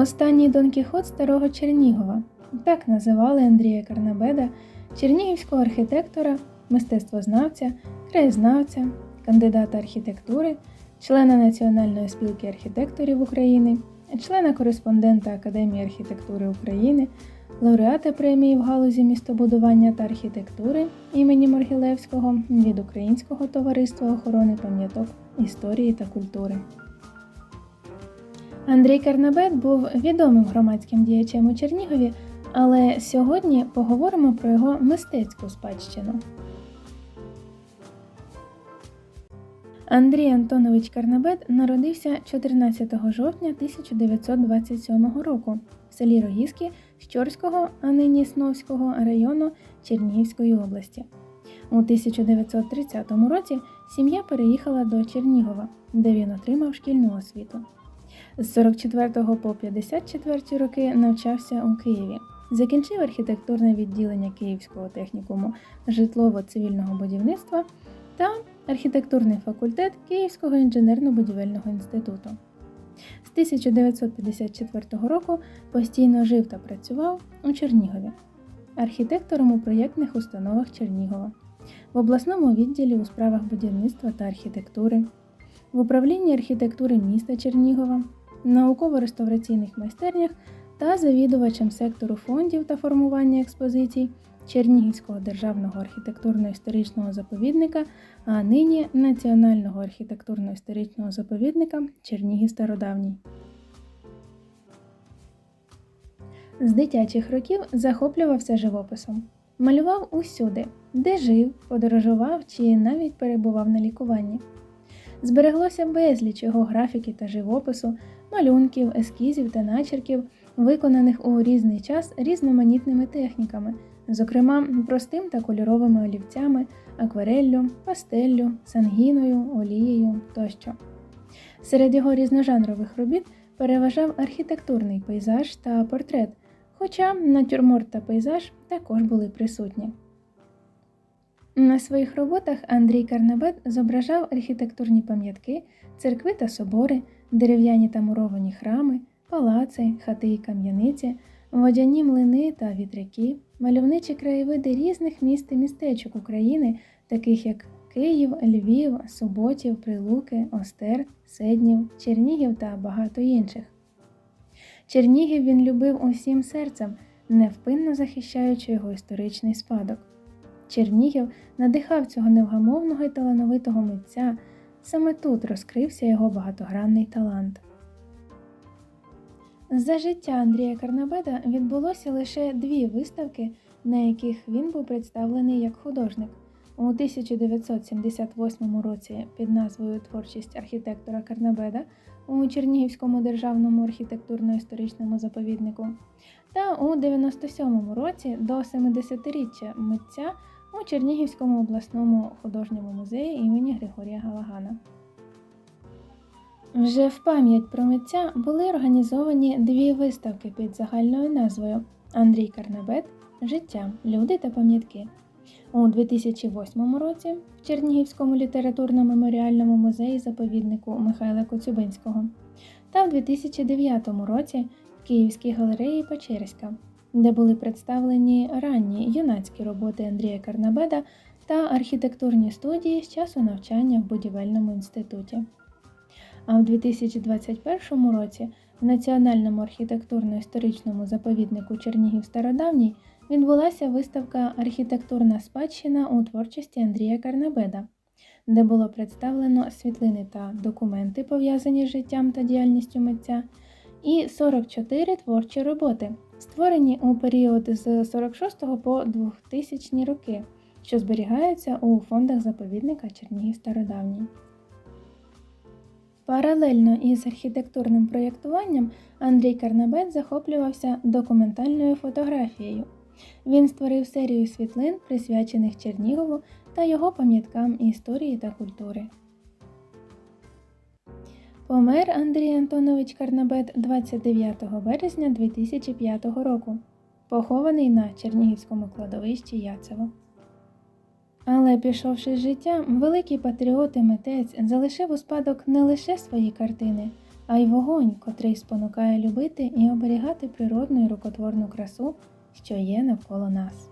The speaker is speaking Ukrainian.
Останній Дон Кіхот старого Чернігова. Так називали Андрія Карнабеда, чернігівського архітектора, мистецтвознавця, краєзнавця, кандидата архітектури, члена Національної спілки архітекторів України, члена кореспондента Академії архітектури України, лауреата премії в галузі містобудування та архітектури імені Могилевського від Українського товариства охорони пам'яток історії та культури. Андрій Карнабет був відомим громадським діячем у Чернігові, але сьогодні поговоримо про його мистецьку спадщину. Андрій Антонович Карнабет народився 14 жовтня 1927 року в селі Рогізки Щорського, а нині Сновського району Чернігівської області. У 1930 році сім'я переїхала до Чернігова, де він отримав шкільну освіту. З 44 по 54 роки навчався у Києві. Закінчив архітектурне відділення Київського технікуму житлово-цивільного будівництва та архітектурний факультет Київського інженерно-будівельного інституту. З 1954 року постійно жив та працював у Чернігові, архітектором у проєктних установах Чернігова, в обласному відділі у справах будівництва та архітектури, в управлінні архітектури міста Чернігова, науково-реставраційних майстернях та завідувачем сектору фондів та формування експозицій Чернігівського державного архітектурно-історичного заповідника, а нині Національного архітектурно-історичного заповідника Чернігів Стародавній. З дитячих років захоплювався живописом. Малював усюди, де жив, подорожував чи навіть перебував на лікуванні. Збереглося безліч його графіки та живопису, малюнків, ескізів та начерків, виконаних у різний час різноманітними техніками, зокрема простим та кольоровими олівцями, аквареллю, пастеллю, сангіною, олією тощо. Серед його різножанрових робіт переважав архітектурний пейзаж та портрет, хоча натюрморт та пейзаж також були присутні. На своїх роботах Андрій Карнабет зображав архітектурні пам'ятки, церкви та собори, дерев'яні та муровані храми, палаци, хати і кам'яниці, водяні млини та вітряки, мальовничі краєвиди різних міст і містечок України, таких як Київ, Львів, Суботів, Прилуки, Остер, Седнів, Чернігів та багато інших. Чернігів він любив усім серцем, невпинно захищаючи його історичний спадок. Чернігів надихав цього невгамовного і талановитого митця. Саме тут розкрився його багатогранний талант. За життя Андрія Карнабеда відбулося лише дві виставки, на яких він був представлений як художник. У 1978 році під назвою Творчість архітектора Карнабеда у Чернігівському державному архітектурно-історичному заповіднику та у 97 році до 70-річчя митця у Чернігівському обласному художньому музеї імені Григорія Галагана. Вже в пам'ять про митця були організовані дві виставки під загальною назвою Андрій Карнабет Життя, люди та пам'ятки. У 2008 році в Чернігівському літературно-меморіальному музеї заповіднику Михайла Коцюбинського та в 2009 році в Київській галереї Печерська, де були представлені ранні юнацькі роботи Андрія Карнабеда та архітектурні студії з часу навчання в будівельному інституті. А в 2021 році в Національному архітектурно-історичному заповіднику Чернігів Стародавній відбулася виставка Архітектурна спадщина у творчості Андрія Карнабеда, де було представлено світлини та документи, пов'язані з життям та діяльністю митця, і 44 творчі роботи, створені у період з 46 по 2000 роки, що зберігаються у фондах заповідника Чернігів Стародавній. Паралельно із архітектурним проєктуванням Андрій Карнабет захоплювався документальною фотографією. Він створив серію світлин, присвячених Чернігову та його пам'яткам історії та культури. Помер Андрій Антонович Карнабет 29 березня 2005 року, похований на Чернігівському кладовищі Яцево. Але, пішовши з життя, великий патріот і митець залишив у спадок не лише свої картини, а й вогонь, котрий спонукає любити і оберігати природну і рукотворну красу, що є навколо нас.